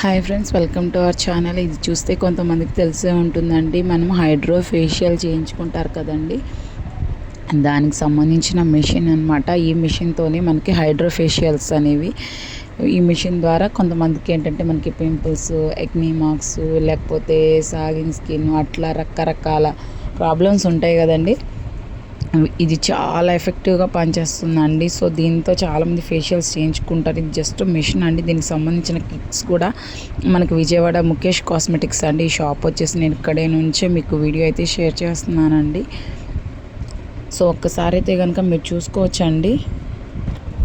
Hi friends welcome to our channel ఇది చూస్తే కొంతమందికి తెలిసే ఉంటుందండి. మనం హైడ్రో ఫేషియల్ చేయించుకుంటారు కదండి. దానికి సంబంధించిన మిషన్ అనమాట ఈ మిషన్తోనే మనకి హైడ్రో ఫేషియల్స్ అనేవి. ఈ మిషన్ ద్వారా కొంతమందికి ఏంటంటే మనకి పింపుల్స్ ఎక్నీ మార్క్స్ లేకపోతే సాగింగ్ స్కిన్ అట్లా రకరకాల ప్రాబ్లమ్స్ ఉంటాయి కదండి. ఇది చాలా ఎఫెక్టివ్గా పనిచేస్తుందండి. సో దీంతో చాలామంది ఫేషియల్స్ చేయించుకుంటారు. ఇది జస్ట్ మిషన్ అండి. దీనికి సంబంధించిన కిట్స్ కూడా మనకి విజయవాడ ముఖేష్ కాస్మెటిక్స్ అండి. ఈ షాప్ వచ్చేసి నేను ఇక్కడే నుంచే మీకు వీడియో అయితే షేర్ చేస్తున్నానండి. సో ఒక్కసారి అయితే కనుక మీరు చూసుకోవచ్చండి.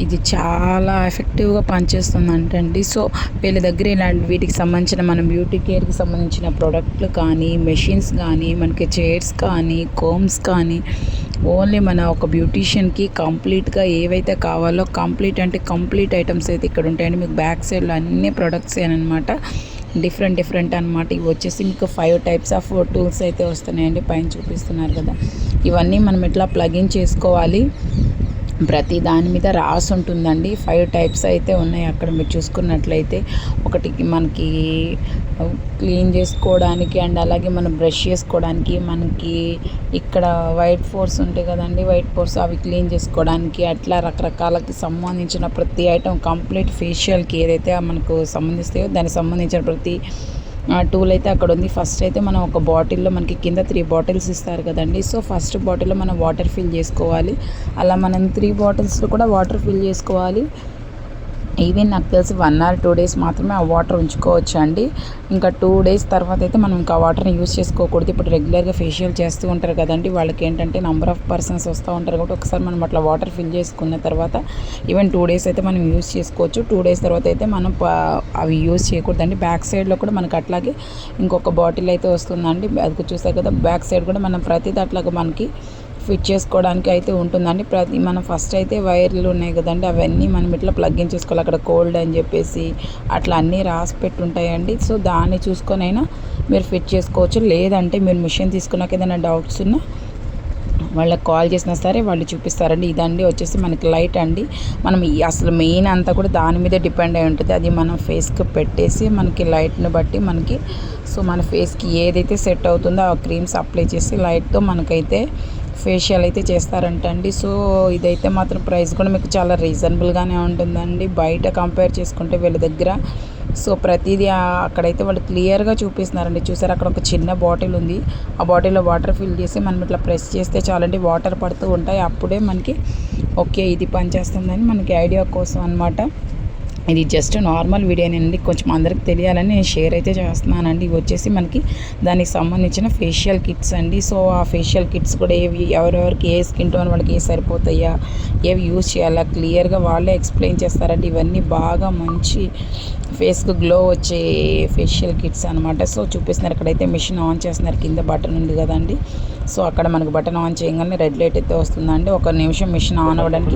ఇది చాలా ఎఫెక్టివ్గా పనిచేస్తుంది అంటండి సో వీళ్ళ దగ్గర ఇలాంటి వీటికి సంబంధించిన మన బ్యూటీ కేర్కి సంబంధించిన ప్రోడక్ట్లు కానీ మెషిన్స్ కానీ మనకి చైర్స్ కానీ కోమ్స్ కానీ ఓన్లీ మన ఒక బ్యూటీషియన్కి కంప్లీట్గా ఏవైతే కావాలో కంప్లీట్ అంటే కంప్లీట్ ఐటమ్స్ అయితే ఇక్కడ ఉంటాయండి. మీకు బ్యాక్ సైడ్లో అన్ని ప్రొడక్ట్స్ అనమాట. డిఫరెంట్ డిఫరెంట్ అనమాట. ఇవి వచ్చేసి మీకు ఫైవ్ టైప్స్ ఆఫ్ టూల్స్ అయితే వస్తున్నాయండి. పైన చూపిస్తున్నారు కదా. ఇవన్నీ మనం ఇట్లా ప్లగిన్ చేసుకోవాలి? ప్రతి దాని మీద రాసి ఉంటుందండి. ఫైవ్ టైప్స్ అయితే ఉన్నాయి అక్కడ మీరు చూసుకున్నట్లయితే. ఒకటి మనకి క్లీన్ చేసుకోవడానికి అండ్ అలాగే మనం బ్రష్ చేసుకోవడానికి మనకి ఇక్కడ వైట్ ఫోర్స్ ఉంటాయి కదండి. వైట్ ఫోర్స్ అవి క్లీన్ చేసుకోవడానికి అట్లా రకరకాలకి సంబంధించిన ప్రతి ఐటమ్ కంప్లీట్ ఫేషియల్కి ఏదైతే మనకు సంబంధిస్తాయో దానికి సంబంధించిన ప్రతి టూల్ అయితే అక్కడ ఉంది ఫస్ట్ అయితే మనం ఒక బాటిల్లో మనకి కింద త్రీ బాటిల్స్ ఇస్తారు కదండి. సో ఫస్ట్ బాటిల్లో మనం వాటర్ ఫిల్ చేసుకోవాలి. అలా మనం త్రీ బాటిల్స్లో కూడా వాటర్ ఫిల్ చేసుకోవాలి. ఈవెన్ నాకు తెలిసి వన్ ఆర్ టూ డేస్ మాత్రమే ఆ వాటర్ ఉంచుకోవచ్చు అండి ఇంకా టూ డేస్ తర్వాత అయితే మనం ఇంకా వాటర్ని యూస్ చేసుకోకూడదు. ఇప్పుడు రెగ్యులర్గా ఫేషియల్ చేస్తూ ఉంటారు కదండి. వాళ్ళకి ఏంటంటే నెంబర్ ఆఫ్ పర్సన్స్ వస్తూ ఉంటారు కాబట్టి ఒకసారి మనం అట్లా వాటర్ ఫిల్ చేసుకున్న తర్వాత ఈవెన్ టూ డేస్ అయితే మనం యూస్ చేసుకోవచ్చు. టూ డేస్ తర్వాత అయితే మనం అవి యూస్ చేయకూడదండి. బ్యాక్ సైడ్లో కూడా మనకి అట్లాగే ఇంకొక బాటిల్ అయితే వస్తుందండి. అది చూస్తారు కదా బ్యాక్ సైడ్ కూడా మనం ప్రతి దాంట్లో మనకి ఫిట్ చేసుకోవడానికి అయితే ఉంటుందండి. ప్రతి మనం ఫస్ట్ అయితే వైర్లు ఉన్నాయి కదండి. అవన్నీ మనం ఇట్లా ప్లగ్ ఇన్ చేసుకోవాలి. అక్కడ కోల్డ్ అని చెప్పేసి అట్లా అన్నీ రాసి పెట్టుంటాయండి. సో దాన్ని చూసుకొని అయినా మీరు ఫిట్ చేసుకోవచ్చు. లేదంటే మీరు మిషన్ తీసుకున్నాక ఏదైనా డౌట్స్ ఉన్నా వాళ్ళకి కాల్ చేసినా సరే వాళ్ళు చూపిస్తారండి. ఇదండి వచ్చేసి మనకి లైట్ అండి. మనం అసలు మెయిన్ అంతా కూడా దాని మీద డిపెండ్ అయి ఉంటుంది. అది మనం ఫేస్కి పెట్టేసి మనకి లైట్ని బట్టి మనకి సో మన ఫేస్కి ఏదైతే సెట్ అవుతుందో ఆ క్రీమ్స్ అప్లై చేసి లైట్తో మనకైతే ఫేషియల్ అయితే చేస్తారంట అండి. సో ఇదైతే మాత్రం ప్రైస్ కూడా మీకు చాలా రీజనబుల్గానే ఉంటుందండి. బయట కంపేర్ చేసుకుంటే వీళ్ళ దగ్గర. సో ప్రతిదీ అక్కడైతే వాళ్ళు క్లియర్గా చూపిస్తున్నారండి. చూసారు అక్కడ ఒక చిన్న బాటిల్ ఉంది. ఆ బాటిల్లో వాటర్ ఫిల్ చేసి మనం ఇట్లా ప్రెస్ చేస్తే చాలండి. వాటర్ పడుతూ ఉంటాయి. అప్పుడే మనకి ఓకే ఇది పనిచేస్తుందని మనకి ఐడియా కోసం అనమాట ఇది జస్ట్ నార్మల్ వీడియోనండి కొంచెం అందరికి తెలియాలని నేను షేర్ అయితే చేస్తున్నానండి. ఇవి వచ్చేసి మనకి దానికి సంబంధించిన ఫేషియల్ కిట్స్ అండి. సో ఆ ఫేషియల్ కిట్స్ కూడా ఏవి ఎవరెవరికి ఏ స్కిన్ టోన్ వాళ్ళకి ఏ సరిపోతాయా ఏవి యూజ్ చేయాలా క్లియర్గా వాళ్ళే ఎక్స్ప్లెయిన్ చేస్తారండి. ఇవన్నీ బాగా మంచి ఫేస్కు గ్లో వచ్చే ఫేషియల్ కిట్స్ అనమాట సో చూపిస్తున్నారు. ఇక్కడైతే మిషన్ ఆన్ చేస్తున్నారు. కింద బటన్ ఉంది కదండి. సో అక్కడ మనకు బటన్ ఆన్ చేయగానే రెడ్ లైట్ అయితే వస్తుందండి. ఒక నిమిషం మిషన్ ఆన్ అవ్వడానికి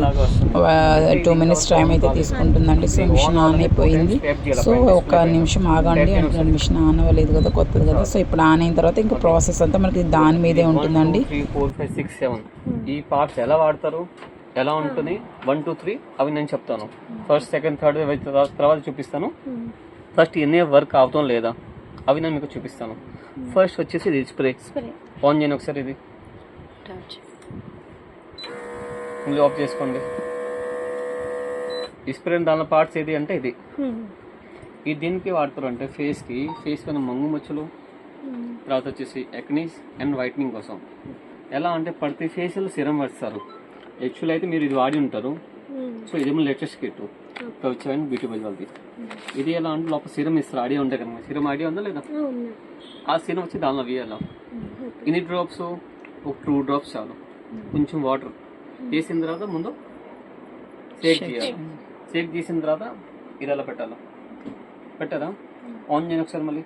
టూ మినిట్స్ టైం అయితే తీసుకుంటుందండి. సో మిషన్ ఆన్ అయిపోయింది. సో ఒక నిమిషం ఆగండి అంటే మిషన్ ఆన్ అవ్వలేదు కదా కొత్తది కదా. సో ఇప్పుడు ఆన్ అయిన తర్వాత ఇంకా ప్రాసెస్ అంతా మనకి దాని మీదే ఉంటుందండి. ఫోర్ ఫైవ్ సిక్స్ సెవెన్ ఈ పార్ట్స్ ఎలా వాడతారు? ఎలా ఉంటుంది? వన్ టూ త్రీ అవి నేను చెప్తాను. ఫస్ట్ సెకండ్ థర్డ్ తర్వాత చూపిస్తాను. ఫస్ట్ ఎన్ని వర్క్ అవుతాం లేదా? అవి నేను మీకు చూపిస్తాను. ఫస్ట్ వచ్చేసి ఇది స్ప్రే ఆన్ చేయను ఒకసారి ఇది. మళ్ళీ ఆఫ్ చేసుకోండి. ఈ స్ప్రే దానిలో పార్ట్స్ ఏది అంటే ఇది. ఇది దీనికి వాడతారు అంటే ఫేస్కి ఫేస్ పైన మంగు మచ్చలు తర్వాత వచ్చేసి ఎక్నీస్ అండ్ వైట్నింగ్ కోసం. ఎలా అంటే ప్రతి ఫేషియల్ సిరం పడతారు యాక్చువల్ అయితే మీరు ఇది వాడి ఉంటారు. సో ఇదేమో లేటెస్ట్ కిట్ వచ్చాయని బ్యూటీ బజ్ వాళ్ళది ఇది ఎలా అంటే లోపల సిరం ఇస్తారు. ఐడియా ఉంటాయి కదా సిరం ఐడియా ఉందా లేదా? ఆ సిరం వచ్చి దానిలో వేయాలి? ఇన్ని డ్రాప్స్ ఒక టూ డ్రాప్స్ చాలు. కొంచెం వాటర్ వేసిన తర్వాత ముందు షేక్ చేయాలి. షేక్ చేసిన తర్వాత ఇది అలా పెట్టాలి? పెట్టారా? ఆన్ చేయని ఒకసారి మళ్ళీ.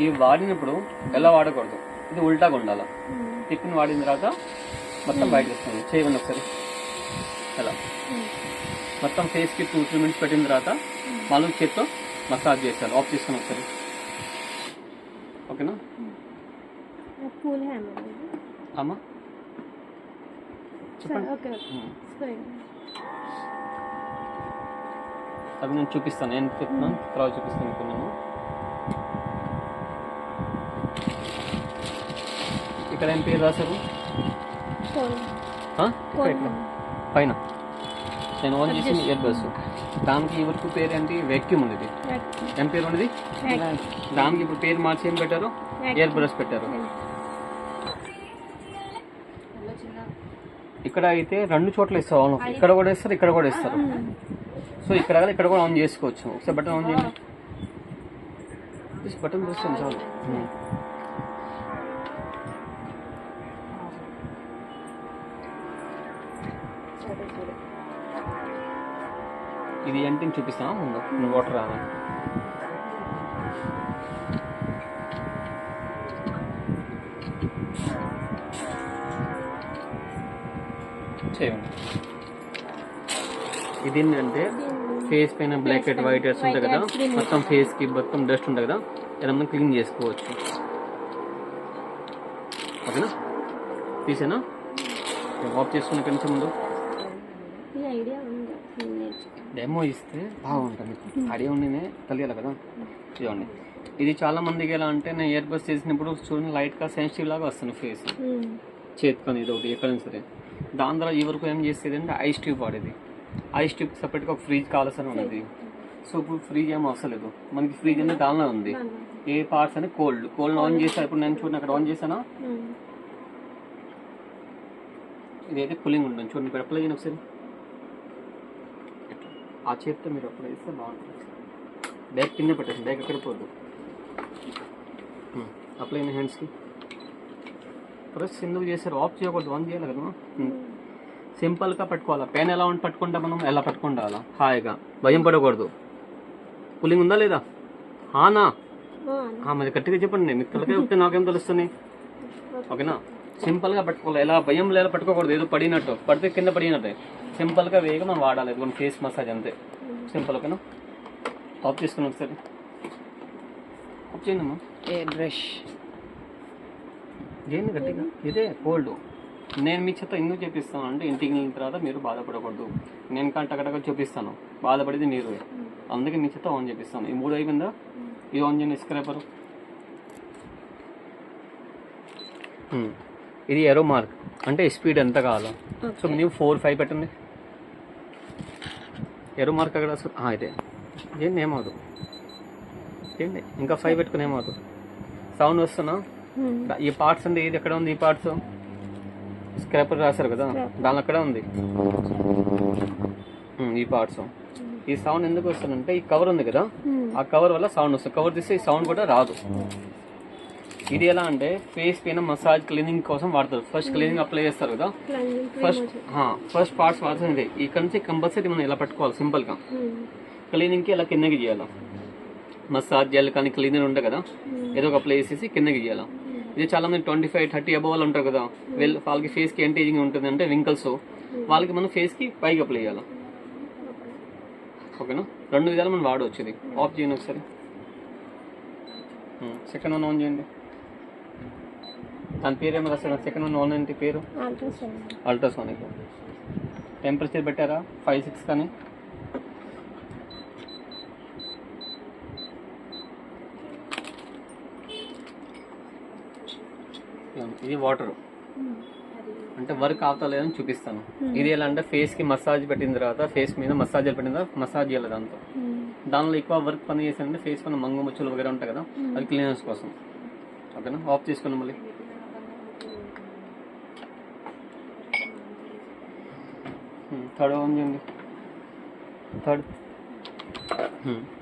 ఇవి వాడినప్పుడు ఎలా వాడకూడదు? ఇది ఉల్టాగా ఉండాలి టిఫిన్ వాడిన తర్వాత మొత్తం బయట వస్తుంది. చేయండి ఒకసారి. ఎలా? మొత్తం ఫేస్కి టూ త్రీ మినిట్స్ పెట్టిన తర్వాత మళ్ళీ చేత్తో మసాజ్ చేస్తారు. ఆఫ్ చేసుకుని ఒకసారి. ఓకేనా? అమ్మా. చెప్పండి. అది నేను చూపిస్తాను. నేను చెప్తున్నాను తర్వాత చూపిస్తాను ఇప్పుడు నేను. ఇక్కడ ఏం పేరు రాశారు? పైన. నేను ఆన్ చేసి ఇయర్ బస్ దానికి ఈ వరకు పేరు ఏంటి? వ్యాక్యూమ్ ఉంది ఏం పేరు ఉన్నది దానికి ఇప్పుడు పేరు మార్చి ఏం పెట్టారు? ఇయర్ బ్రష్ పెట్టారు. ఇక్కడ అయితే రెండు చోట్ల ఇస్తారు అవును ఇక్కడ కూడా ఇస్తారు ఇక్కడ కూడా ఇస్తారు సో ఇక్కడ ఇక్కడ కూడా ఆన్ చేసుకోవచ్చు. ఒకసారి బటన్ ఆన్ చేయండి. జస్ట్ బటన్ చేస్తాను చాలు. ఇది ఏంటి చూపిస్తాను ముందు? నువ్వు వాటర్ రావాలి. చేయండి. ఇది ఏంటంటే ఫేస్ పైన బ్లాక్ హెడ్ వైట్ హెడ్స్ ఉంటాయి కదా మొత్తం ఫేస్కి మొత్తం డస్ట్ ఉంటుంది కదా ఇలా మనం క్లీన్ చేసుకోవచ్చు. ఓకేనా? తీసేనా? ఆఫ్ చేసుకున్న కొంచెం ముందు. డెమో ఇస్తే బాగుంటుంది ఐడియా ఉండినే తెలియాలి కదా. చూడండి ఇది చాలా మందికి ఎలా అంటే నేను ఇయర్ బస్ చేసినప్పుడు చూడండి లైట్గా సెన్సిటివ్ లాగా వస్తుంది ఫేస్ చేతికొని ఇది ఒకటి ఎక్కడైనా సరే. దాని ద్వారా ఈ వరకు ఏం చేసేది అంటే ఐస్ ట్యూబ్ వాడేది. ఐస్ ట్యూబ్ సపరేట్గా ఒక ఫ్రిడ్జ్ కావాల్సిన ఉన్నది. సో ఇప్పుడు ఫ్రిడ్జ్ ఏం అవసరం లేదు. మనకి ఫ్రిడ్జ్ అనేది దానిలో ఉంది. ఏ పార్ట్స్ అని కోల్డ్. కోల్డ్ ఆన్ చేస్తా ఇప్పుడు నేను చూడండి అక్కడ ఆన్ చేశానా? ఇదైతే కూలింగ్ ఉంటుంది. చూడండి ఇక్కడ అప్లై చేయండి ఒకసారి. ఆ చేతితో మీరు అప్లై చేస్తే బాగుంటుంది. బ్యాగ్ కింద పెట్టేసి బ్యాగ్ ఎక్కడ పోదు. అప్లై అయిన హ్యాండ్స్కి ప్రెస్ ఎందుకు చేశారు? ఆఫ్ చేయకూడదు. ఆన్ చేయాలి కదా. సింపుల్గా పట్టుకోవాలి? పెన్ ఎలా ఉండి పట్టుకుంటా మనం? ఎలా పట్టుకుంటాలా హాయిగా. భయం పడకూడదు. కూలింగ్ ఉందా లేదా? హానా? ఆ, మరి గట్టిగా చెప్పండి. మీకు తలకే చెప్తే నాకేం తెలుస్తుంది? ఓకేనా? సింపుల్గా పట్టుకోవాలి. ఎలా భయం లేదా పట్టుకోకూడదు. ఏదో పడినట్టు. పడితే కింద పడినట్టే. సింపుల్గా వేగం మనం వాడాలి. ఇది ఫేస్ మసాజ్ అంతే. సింపుల్ ఓకేనా? ఆఫ్ చేసుకుని ఒకసారి. ఆఫ్ చేయండి బ్రష్? ఏంది గట్టిగా? ఇదే కోల్డ్. నేను మీ చేత ఎందుకు చూపిస్తాను అంటే ఇంటికి వెళ్ళిన తర్వాత మీరు బాధపడకూడదు. నేను కంటకటగా చూపిస్తాను బాధపడేది మీరు. అందుకే మీ చేత ఆన్ చేపిస్తాను ఈ మూడు అయిపోయిందా? ఇది ఆన్ చేయండి స్క్రాపర్. ఇది ఎరో మార్క్ అంటే స్పీడ్ ఎంత కావాలో. సో ನೀವು ఫోర్ ఫైవ్ పెట్టండి. ఎరో మార్క్ అక్కడ ఇదే. ఏంటి ఏమవుదు ఏంటి ఇంకా ఫైవ్ పెట్టుకుని ఏమవుతుంది సౌండ్ వస్తున్నా? ఈ పార్ట్స్ అంటే ఇది ఎక్కడ ఉంది ఈ పార్ట్స్ స్క్రాపర్ రాశారు కదా? దాని అక్కడ ఉంది. ఈ పార్ట్స్ ఈ సౌండ్ ఎందుకు వస్తుందంటే ఈ కవర్ ఉంది కదా? ఆ కవర్ వల్ల సౌండ్ వస్తుంది. కవర్ తీస్తే ఈ సౌండ్ కూడా రాదు. ఇది ఎలా అంటే ఫేస్ పైన మసాజ్ క్లీనింగ్ కోసం వాడతారు. ఫస్ట్ క్లీనింగ్ అప్లై చేస్తారు కదా? ఫస్ట్ ఫస్ట్ పార్ట్స్ వాడుతుంది ఇక్కడ నుంచి కంపల్సరీ మనం ఇలా పట్టుకోవాలి సింపుల్గా. క్లీనింగ్కి ఇలా కిందకి చేయాలి మసాజ్ జెల్ కానీ క్లీనర్ ఉంటాయి కదా? ఏదో ఒక అప్లై చేసేసి కిందకి చేయాలి ఇది చాలా మంది ట్వంటీ ఫైవ్ థర్టీ అబవ్ వాళ్ళు ఉంటారు కదా. వీళ్ళు వాళ్ళకి ఫేస్కి ఎంత ఏజింగ్ ఉంటుంది అంటే వింకల్స్ వాళ్ళకి మనం ఫేస్కి పైకి అప్లై చేయాలి. ఓకేనా రెండు విధాలు మనం వాడవచ్చు ఇది ఆఫ్ చేయండి ఒకసారి. సెకండ్ వన్ ఆన్ చేయండి. దాని పేరు ఏమో రాస్తారు సెకండ్ వన్ ఆన్ ఏంటి పేరు? అల్ట్రాసోనిక్ టెంపరేచర్ పెట్టారా? ఫైవ్ సిక్స్ కానీ? ఇది వాటర్. అంటే వర్క్ అవుతలేదని చూపిస్తాను. ఇది ఎలా అంటే ఫేస్కి మసాజ్ పెట్టిన తర్వాత ఫేస్ మీద మసాజ్ పెట్టిన తర్వాత మసాజ్ చేయాలి దాంతో. దానిలో ఎక్కువ వర్క్ పని చేసానంటే ఫేస్ పైన మంగు ముచ్చులు వగేరా ఉంటాయి కదా అది క్లీనర్స్ కోసం. ఓకేనా? ఆఫ్ చేసుకున్నాం మళ్ళీ. థర్డ్ ఆన్ చేయండి. థర్డ్.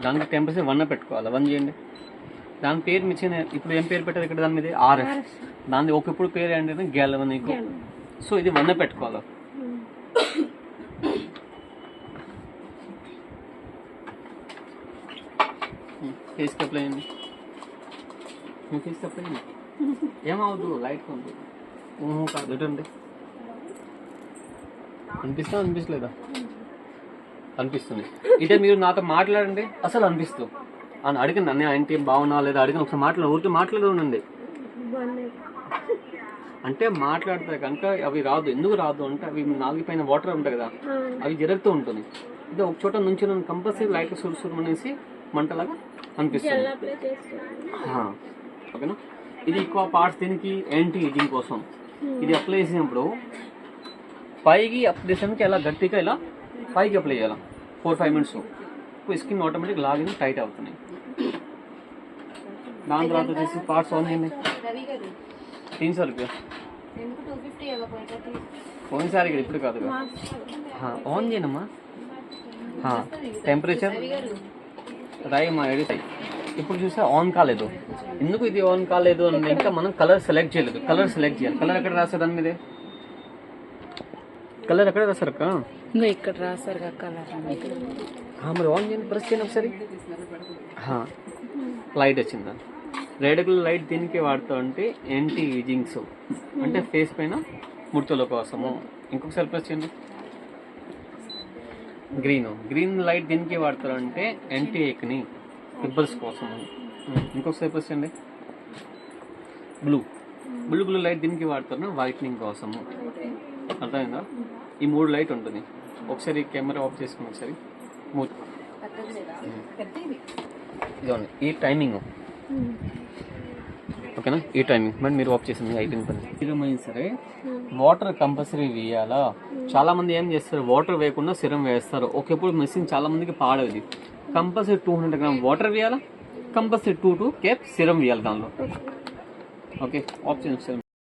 దానికి టెంపరేచర్ వన్ పెట్టుకోవాలి. వన్ చేయండి. దాని పేరు మిచ్చిన ఇప్పుడు ఏం పేరు పెట్టారు ఇక్కడ దాని మీద? ఆర్ఎఫ్ దాని ఒక ఇప్పుడు పేరు ఏంటంటే గ్యాలవ నీకు. సో ఇది వన్ పెట్టుకోవాలి? ఫేస్కి అప్లై అయ్యింది మీ ఫేస్కి అప్లై అయ్యింది ఏమవుతుంది లైట్ ఉంది ఊహు కాదు. ఎటండి అనిపిస్తా అనిపించలేదా? అనిపిస్తుంది. ఇదే మీరు నాతో మాట్లాడండి. అసలు అనిపిస్తుంది అని అడిగిన నన్ను ఆయనకి ఏం బాగున్నా లేదా? అడిగిన ఒకసారి మాట్లాడ ఊరికే మాట్లాడి ఉండండి అంటే మాట్లాడితే కనుక అవి రాదు. ఎందుకు రాదు అంటే అవి నాలుగు పైన వాటర్ ఉంటాయి కదా అవి జరుగుతూ ఉంటుంది. ఇది ఒక చోట నుంచి కంపల్సరీ లైట్ సురు సురు అనేసి మంటలాగా అనిపిస్తుంది. ఓకేనా? ఇది ఎక్కువ పార్ట్స్ దీనికి యాంటీ ఏజింగ్ కోసం ఇది అప్లై చేసినప్పుడు పైకి అప్లై చేసానికి ఇలా గట్టిగా ఇలా పైకి అప్లై చేయాలి? Four five minutes skin automatic login tight అవుతున్నాయి. దాని తర్వాత వచ్చేసి పార్ట్స్ ఆన్ అయినాయి. తీన్ సార్ రూపాయ పోయినసారి ఇక్కడ ఇప్పుడు కాదు ఆన్ చేయనమ్మా. టెంపరేచర్? రాయమ్మా ఎడితాయి ఇప్పుడు చూస్తే ఆన్ కాలేదు. ఎందుకు ఇది ఆన్ కాలేదు అని ఇంకా మనం కలర్ సెలెక్ట్ చేయలేదు. కలర్ సెలెక్ట్ చేయాలి. కలర్ ఎక్కడ రాస్తారు దాని మీద? కలర్ ఎక్కడ రాస్తారు అక్క? ఇక్కడ రాస్తారు కలర్ మరి ఆన్ చేయండి ప్రెస్ చేయండి ఒకసారి. లైట్ వచ్చిందా? రెడ్ లైట్ దీనికి వాడుతూ అంటే యాంటీ ఏజింగ్స్ అంటే ఫేస్ పైన ముడతల కోసము ఇంకొకసారి ప్రెస్ చేయండి. గ్రీన్ గ్రీన్ లైట్ దీనికి వాడతారంటే యాంటీ ఏక్ని పింపుల్స్ కోసము ఇంకొకసారి ప్రెస్ చేయండి. బ్లూ బ్లూ బ్లూ లైట్ దీనికి వాడతారు వైట్నింగ్ కోసము అర్థమైందా? ఈ మూడు లైట్ ఉంటుంది. ఒకసారి కెమెరా ఆఫ్ చేసుకుని ఒకసారి. ఇదిగోండి ఈ టైమింగ్ ఓకేనా? ఈ టైమింగ్ మరి మీరు ఆఫ్ చేసింది ఐటెన్ పని. సిరమైంది సరే. వాటర్ కంపల్సరీ వేయాలా? చాలా మంది ఏం చేస్తారు? వాటర్ వేయకుండా సిరం వేస్తారు. ఒకేప్పుడు మెషిన్ చాలా మందికి పాడేది compulsory two hundred gram water వేయాలా? Compulsory two two cap serum వేయాలి దానిలో. ఓకే చేయండి సిరం